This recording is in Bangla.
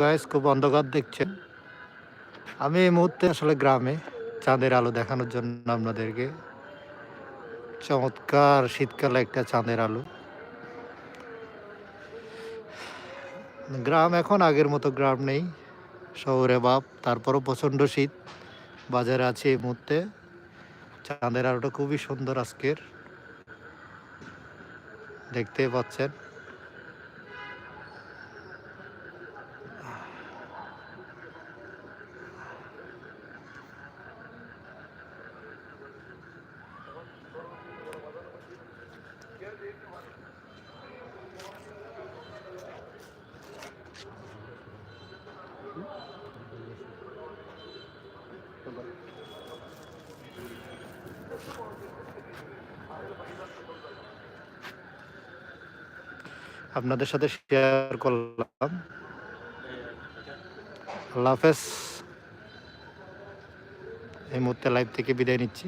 গাইস খুব অন্ধকার দেখছেন। আমি এই মুহূর্তে আসলে গ্রামে চাঁদের আলো দেখানোর জন্য আপনাদেরকে চমৎকার শীতকালে একটা চাঁদের আলো। গ্রাম এখন আগের মতো গ্রাম নেই, শহরে বাপ, তারপরও প্রচণ্ড শীত। বাজারে আছে এই মুহূর্তে। চাঁদের আলোটা খুবই সুন্দর আজকের। দেখতেই পাচ্ছেন। আপনাদের সাথে শেয়ার করলাম। আল্লাহ হাফেজ। এই মুহূর্তে লাইভ থেকে বিদায় নিচ্ছি।